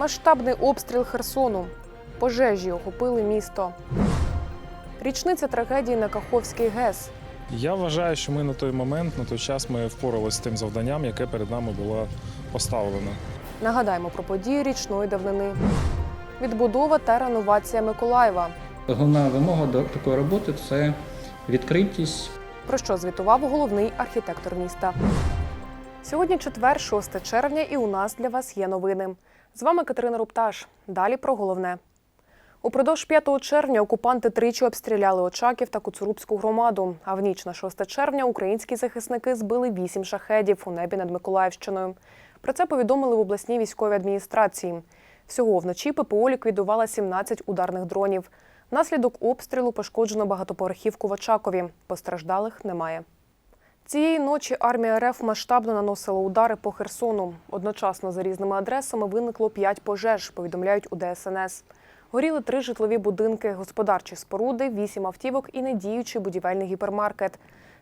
Масштабний обстріл Херсону. Пожежі охопили місто. Річниця трагедії на Каховський ГЕС. Я вважаю, що ми на той момент, на той час, ми впоралися з тим завданням, яке перед нами було поставлено. Нагадаємо про події річної давнини. Відбудова та реновація Миколаєва. Головна вимога до такої роботи це відкритість, Про що звітував головний архітектор міста. Сьогодні четвер, 6 червня, і у нас для вас є новини. З вами Катерина Рупташ. Далі про головне. Упродовж 5 червня окупанти тричі обстріляли Очаків та Куцурубську громаду. А в ніч на 6 червня українські захисники збили 8 шахедів у небі над Миколаївщиною. Про це повідомили в обласній військовій адміністрації. Всього вночі ППО ліквідувала 17 ударних дронів. Внаслідок обстрілу пошкоджено багатоповерхівку в Очакові. Постраждалих немає. Цієї ночі армія РФ масштабно наносила удари по Херсону. Одночасно за різними адресами виникло п'ять пожеж, повідомляють у ДСНС. Горіли три житлові будинки, господарчі споруди, вісім автівок і недіючий будівельний гіпермаркет.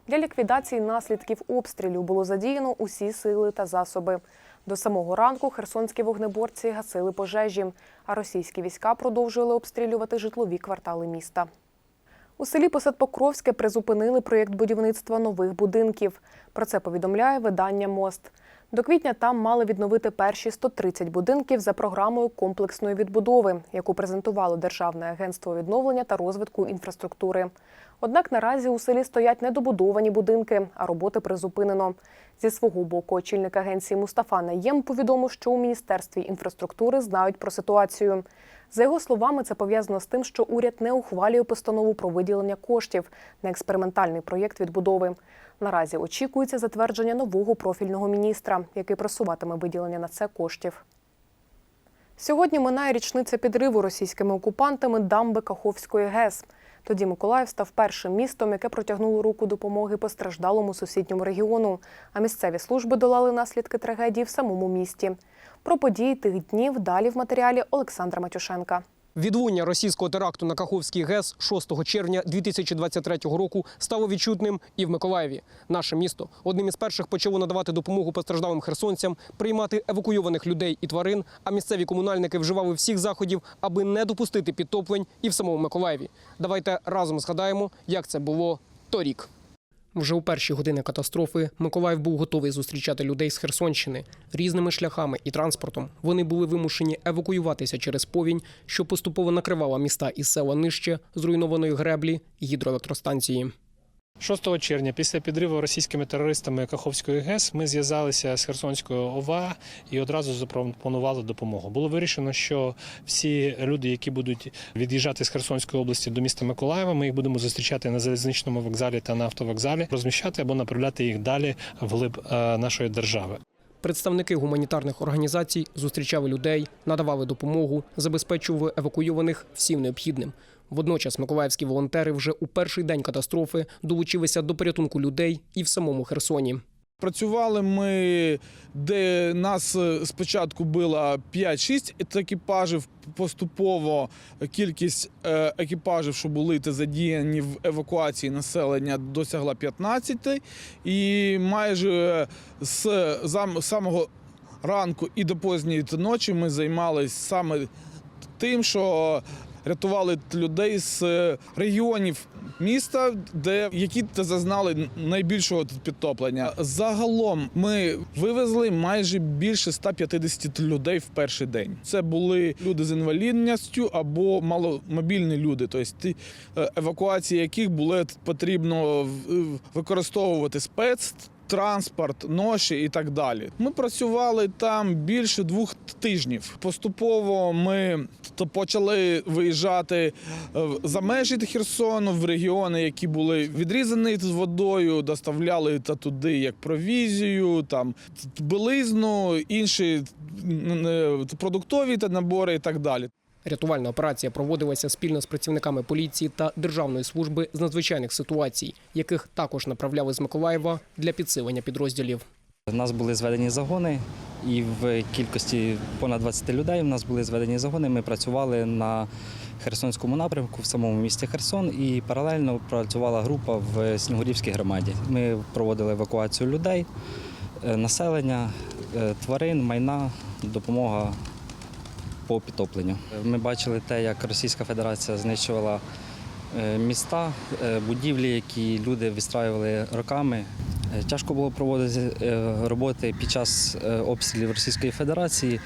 Для ліквідації наслідків обстрілів було задіяно усі сили та засоби. До самого ранку херсонські вогнеборці гасили пожежі, а російські війська продовжували обстрілювати житлові квартали міста. У селі Посадпокровське призупинили проєкт будівництва нових будинків. Про це повідомляє видання Мост. До квітня там мали відновити перші 130 будинків за програмою комплексної відбудови, яку презентувало Державне агентство відновлення та розвитку інфраструктури. Однак наразі у селі стоять недобудовані будинки, а роботи призупинено. Зі свого боку, очільник агенції Мустафа Наєм повідомив, що у міністерстві інфраструктури знають про ситуацію. За його словами, це пов'язано з тим, що уряд не ухвалює постанову про виділення коштів на експериментальний проєкт відбудови. Наразі очікується затвердження нового профільного міністра, який просуватиме виділення на це коштів. Сьогодні минає річниця підриву російськими окупантами дамби Каховської ГЕС. Тоді Миколаїв став першим містом, яке протягнуло руку допомоги постраждалому сусідньому регіону. А місцеві служби долали наслідки трагедії в самому місті. Про події тих днів далі в матеріалі Олександра Матюшенка. Відлуння російського теракту на Каховський ГЕС 6 червня 2023 року стало відчутним і в Миколаєві. Наше місто одним із перших почало надавати допомогу постраждалим херсонцям, приймати евакуйованих людей і тварин. А місцеві комунальники вживали всіх заходів, аби не допустити підтоплень і в самому Миколаєві. Давайте разом згадаємо, як це було торік. Вже у перші години катастрофи Миколаїв був готовий зустрічати людей з Херсонщини різними шляхами і транспортом. Вони були вимушені евакуюватися через повінь, що поступово накривала міста і села нижче зруйнованої греблі гідроелектростанції. 6 червня, після підриву російськими терористами Каховської ГЕС, ми зв'язалися з Херсонською ОВА і одразу запропонували допомогу. Було вирішено, що всі люди, які будуть від'їжджати з Херсонської області до міста Миколаєва, ми їх будемо зустрічати на залізничному вокзалі та на автовокзалі, розміщати або направляти їх далі вглиб е, нашої держави. Представники гуманітарних організацій зустрічали людей, надавали допомогу, забезпечували евакуйованих всім необхідним. Водночас миколаївські волонтери вже у перший день катастрофи долучилися до порятунку людей і в самому Херсоні. Працювали ми, де нас е, спочатку було 5-6 екіпажів. Поступово кількість е, екіпажів, що були та задіяні в евакуації населення, досягла 15. І майже з самого ранку і до поздньої ночі ми займалися саме тим, що рятували людей з е, регіонів міста, де які зазнали найбільшого підтоплення. Загалом ми вивезли майже більше 150 людей в перший день. Це були люди з інвалідністю або маломобільні люди, тобто ті е, евакуації яких було потрібно використовувати спец. Транспорт, ноші і так далі. Ми працювали там більше двох тижнів. Поступово ми почали виїжджати е, за межі Херсону в регіони, які були відрізані з водою, доставляли та туди як провізію, там білизну, інші е, продуктові та набори і так далі. Рятувальна операція проводилася спільно з працівниками поліції та Державної служби з надзвичайних ситуацій, яких також направляли з Миколаєва для підсилення підрозділів. У нас були зведені загони, і в кількості понад 20 людей у нас були зведені загони. Ми працювали на Херсонському напрямку в самому місті Херсон, і паралельно працювала група в Снігурівській громаді. Ми проводили евакуацію людей, е, населення, е, тварин, майна, допомога по підтопленню. Ми бачили те, як Російська Федерація знищувала е, міста, е, будівлі, які люди відстраювали роками. Е, Тяжко було проводити роботи під час обстрілів Російської Федерації,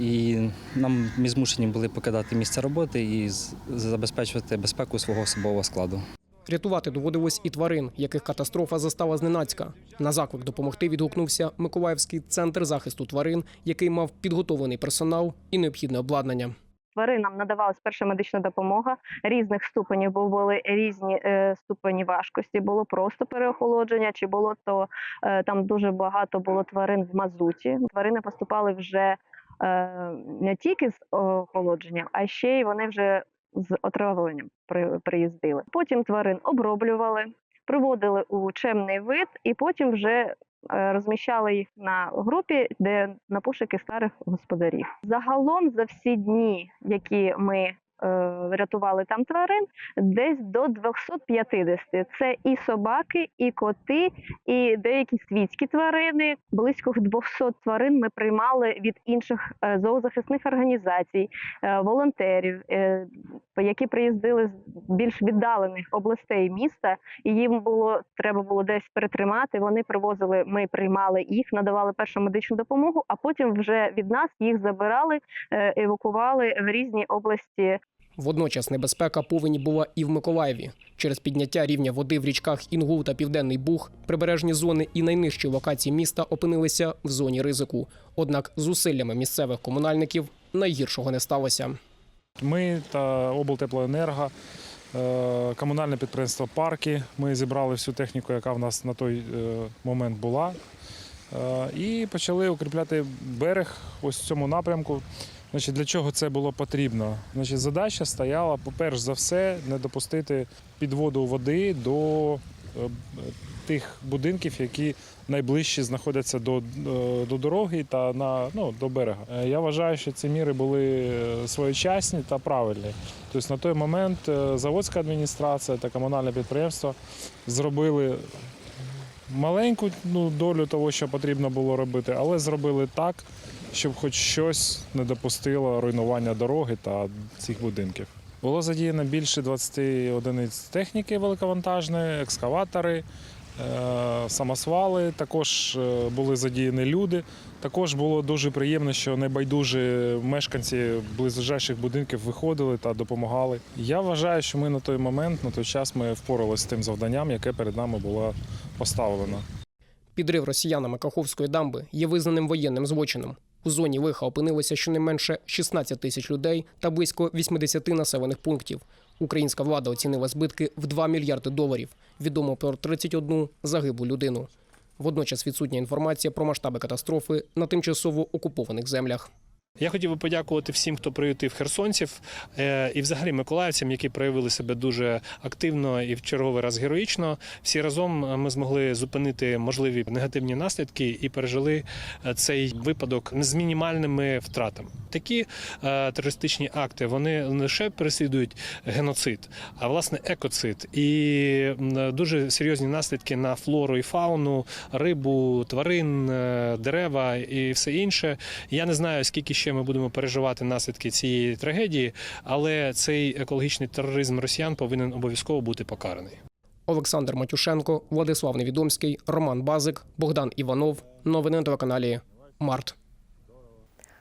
і нам ми змушені були покидати місце роботи і забезпечувати безпеку свого особового складу. Рятувати доводилось і тварин, яких катастрофа застала зненацька. На заклик допомогти відгукнувся Миколаївський центр захисту тварин, який мав підготовлений персонал і необхідне обладнання. Тваринам надавалась перша медична допомога різних ступенів, бо були різні е, ступені важкості. Було просто переохолодження, чи було то е, там дуже багато було тварин в мазуті. Тварини поступали вже е, не тільки з охолодженням, а ще й вони вже з отравленням при, приїздили. Потім тварин оброблювали, приводили у чемний вид, і потім вже е, розміщали їх на групі, де на пошуки старих господарів. Загалом за всі дні, які ми рятували там тварин, десь до 250. Це і собаки, і коти, і деякі світські тварини. Близько 200 тварин ми приймали від інших е, зоозахисних організацій, е, волонтерів, е, які приїздили з більш віддалених областей міста, і їм було треба було десь перетримати. Вони привозили, ми приймали їх, надавали першу медичну допомогу, а потім вже від нас їх забирали, е, евакували в різні області Водночас небезпека повені була і в Миколаєві. Через підняття рівня води в річках Інгул та Південний Буг прибережні зони і найнижчі локації міста опинилися в зоні ризику. Однак зусиллями місцевих комунальників найгіршого не сталося. Ми та облтеплоенерго, комунальне підприємство Парки. Ми зібрали всю техніку, яка в нас на той е, момент була. Е, І почали укріпляти берег ось в цьому напрямку. Значить, для чого це було потрібно? Значить, задача стояла, по-перше за все, не допустити підводу води до е, тих будинків, які найближче знаходяться до, е, до дороги та на, ну, до берега. Е, Я вважаю, що ці міри були е, своєчасні та правильні. Тобто на той момент заводська адміністрація та комунальне підприємство зробили маленьку ну, долю того, що потрібно було робити, але зробили так, щоб хоч щось не допустило руйнування дороги та цих будинків. Було задіяно більше 20 одиниць техніки великовантажної, екскаватори, самосвали. Також е, були задіяні люди. Також було дуже приємно, що небайдужі мешканці близьчих будинків виходили та допомагали. Я вважаю, що ми на той момент, на той час, ми впоралися з тим завданням, яке перед нами було поставлено. Підрив росіянами Каховської дамби є визнаним воєнним злочином. У зоні лиха опинилося щонайменше 16 тисяч людей та близько 80 населених пунктів. Українська влада оцінила збитки в 2 мільярди доларів. Відомо про 31 загиблу людину. Водночас відсутня інформація про масштаби катастрофи на тимчасово окупованих землях. Я хотів би подякувати всім, хто приютив херсонців е, і взагалі миколаївцям, які проявили себе дуже активно і в черговий раз героїчно. Всі разом е, ми змогли зупинити можливі негативні наслідки і пережили е, цей випадок з мінімальними втратами. Такі терористичні акти вони не лише переслідують геноцид, а власне екоцид і дуже серйозні наслідки на флору і фауну, рибу, тварин, дерева і все інше. Я не знаю, скільки ще ми будемо переживати наслідки цієї трагедії, але цей екологічний тероризм росіян повинен обов'язково бути покараний. Олександр Матюшенко, Владислав Невідомський, Роман Базик, Богдан Іванов. Новини на телеканалі Март.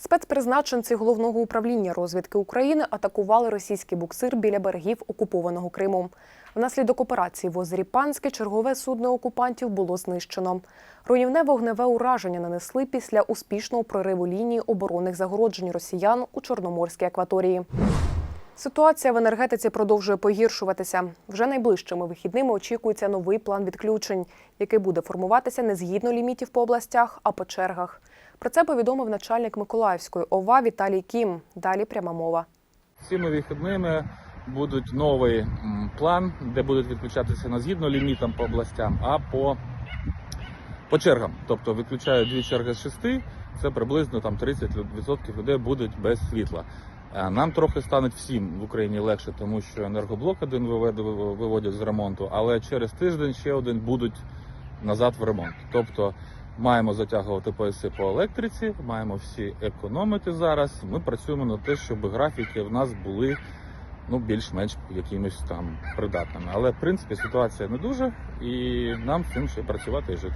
Спецпризначенці головного управління розвідки України атакували російський буксир біля берегів окупованого Криму. Внаслідок операції в озері Панське чергове судно окупантів було знищено. Руйнівне вогневе ураження нанесли після успішного прориву лінії оборонних загороджень росіян у Чорноморській акваторії. Ситуація в енергетиці продовжує погіршуватися. Вже найближчими вихідними очікується новий план відключень, який буде формуватися не згідно лімітів по областях, а по чергах. Про це повідомив начальник Миколаївської ОВА Віталій Кім. Далі пряма мова. Цими вихідними будуть новий план, де будуть відключатися не згідно лімітам по областям, а по по чергам. Тобто відключають дві черги з шести, це приблизно там 30% людей будуть без світла. Е, Нам трохи стане всім в Україні легше, тому що енергоблок один виводять з ремонту, але через тиждень ще один будуть назад в ремонт. Тобто маємо затягувати пояси по електриці, маємо всі економити зараз. Ми працюємо над те, щоб графіки в нас були ну більш-менш якимось там придатними. Але в принципі ситуація не дуже, і нам з цим ще працювати і жити.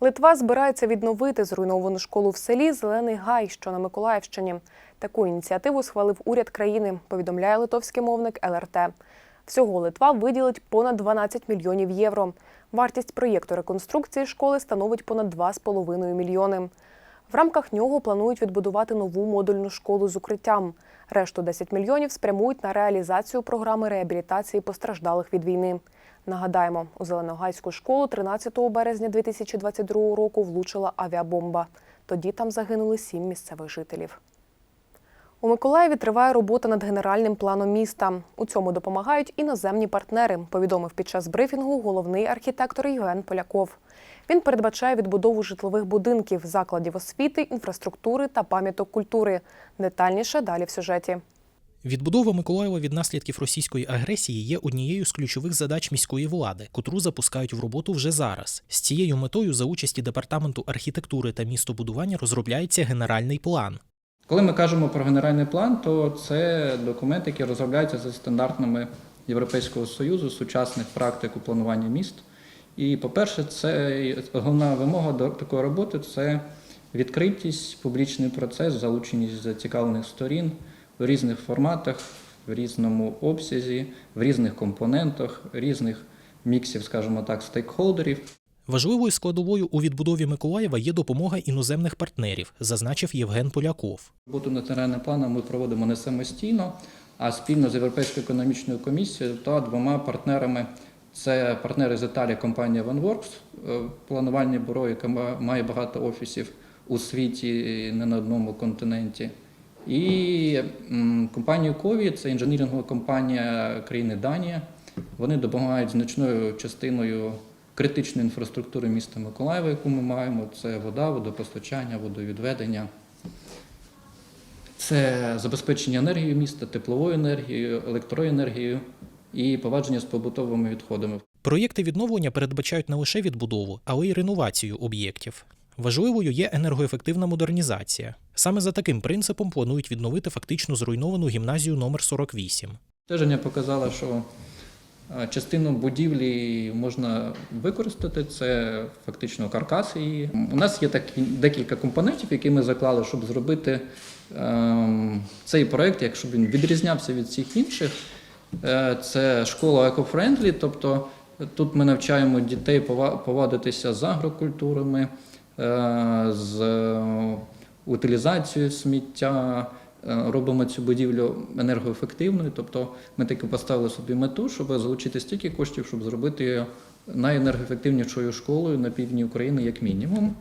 Литва збирається відновити зруйновану школу в селі Зелений Гай, що на Миколаївщині. Таку ініціативу схвалив уряд країни, повідомляє литовський мовник ЛРТ. Всього Литва виділить понад 12 мільйонів євро. Вартість проєкту реконструкції школи становить понад 2,5 мільйони. В рамках нього планують відбудувати нову модульну школу з укриттям. Решту 10 мільйонів спрямують на реалізацію програми реабілітації постраждалих від війни. Нагадаємо, у Зеленогайську школу 13 березня 2022 року влучила авіабомба. Тоді там загинули сім місцевих жителів. У Миколаєві триває робота над генеральним планом міста. У цьому допомагають іноземні партнери, повідомив під час брифінгу головний архітектор Євген Поляков. Він передбачає відбудову житлових будинків, закладів освіти, інфраструктури та пам'яток культури. Детальніше далі в сюжеті. Відбудова Миколаєва від наслідків російської агресії є однією з ключових задач міської влади, котру запускають в роботу вже зараз. З цією метою за участі департаменту архітектури та містобудування розробляється генеральний план. Коли ми кажемо про генеральний план, то це документ, який розробляється за стандартами Європейського Союзу, сучасних практик у плануванні міст. І, по-перше, це головна вимога до такої роботи це відкритість, публічний процес, залученість зацікавлених сторін в різних форматах, в різному обсязі, в різних компонентах, різних міксів, скажімо так, стейкхолдерів. Важливою складовою у відбудові Миколаєва є допомога іноземних партнерів, зазначив Євген Поляков. Роботу над генеральним планом ми проводимо не самостійно, а спільно з Європейською економічною комісією та двома партнерами. Це партнери з Італії, компанія OneWorks, е, планувальне бюро, яке має багато офісів у світі не на одному континенті. І компанія Кові, це інженірингова компанія країни Данія. Вони допомагають значною частиною критичної інфраструктури міста Миколаєва, яку ми маємо. Це вода, водопостачання, водовідведення. Це забезпечення енергією міста, тепловою енергією, електроенергією і повадження з побутовими відходами. Проєкти відновлення передбачають не лише відбудову, але й реновацію об'єктів. Важливою є енергоефективна модернізація. Саме за таким принципом планують відновити фактично зруйновану гімназію номер 48. Стеження показало, що частину будівлі можна використати. Це фактично каркас її. У нас є такі декілька компонентів, які ми заклали, щоб зробити ем, цей проект, як щоб він відрізнявся від всіх інших. Е, Це школа екофрендлі, тобто тут ми навчаємо дітей пова- поводитися з агрокультурами, е, з е, утилізацією сміття, робимо цю будівлю енергоефективною. Тобто ми таки поставили собі мету, щоб залучити стільки коштів, щоб зробити її найенергоефективнішою школою на півдні України, як мінімум.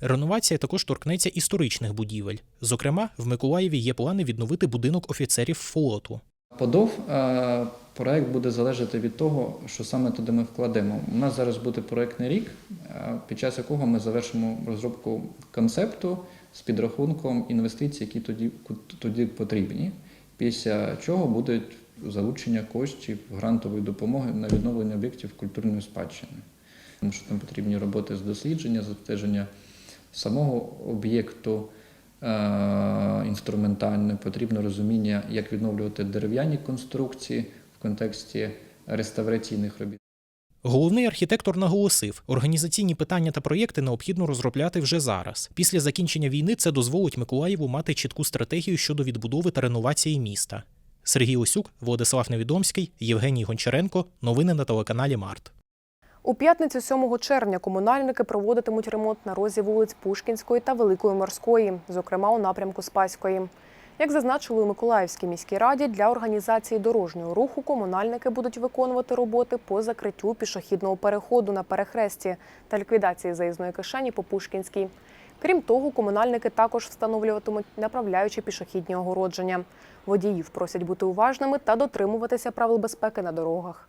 Реновація також торкнеться історичних будівель. Зокрема, в Миколаєві є плани відновити будинок офіцерів флоту. Подов е, проект буде залежати від того, що саме туди ми вкладемо. У нас зараз буде проектний рік, е, під час якого ми завершимо розробку концепту з підрахунком інвестицій, які тоді, тоді потрібні. Після чого буде залучення коштів грантової допомоги на відновлення об'єктів культурної спадщини. Тому що там потрібні роботи з дослідження, затвердження самого об'єкту е, інструментальне, потрібно розуміння, як відновлювати дерев'яні конструкції в контексті реставраційних робіт. Головний архітектор наголосив, організаційні питання та проєкти необхідно розробляти вже зараз. Після закінчення війни це дозволить Миколаєву мати чітку стратегію щодо відбудови та реновації міста. Сергій Осюк, Владислав Невідомський, Євгеній Гончаренко. Новини на телеканалі Март. У п'ятницю 7 червня комунальники проводитимуть ремонт на розі вулиць Пушкінської та Великої Морської, зокрема у напрямку Спаської. Як зазначили у Миколаївській міській раді, для організації дорожнього руху комунальники будуть виконувати роботи по закриттю пішохідного переходу на перехресті та ліквідації заїзної кишені по Пушкінській. Крім того, комунальники також встановлюватимуть направляючі пішохідні огородження. Водіїв просять бути уважними та дотримуватися правил безпеки на дорогах.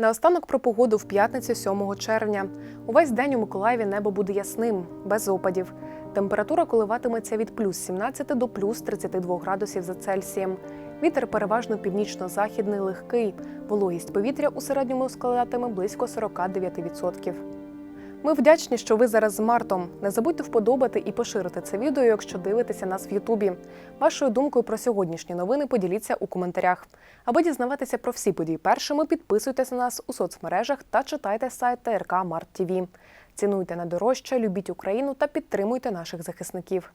Наостанок про погоду в п'ятницю 7 червня. Увесь день у Миколаєві небо буде ясним, без опадів. Температура коливатиметься від плюс 17 до плюс 32 градусів за Цельсієм. Вітер переважно північно-західний легкий. Вологість повітря у середньому складатиме близько 49%. Ми вдячні, що ви зараз з Мартом. Не забудьте вподобати і поширити це відео, якщо дивитеся нас в Ютубі. Вашою думкою про сьогоднішні новини поділіться у коментарях. Аби дізнаватися про всі події першими, підписуйтесь на нас у соцмережах та читайте сайт ТРК Март ТВ. Цінуйте найдорожче, любіть Україну та підтримуйте наших захисників.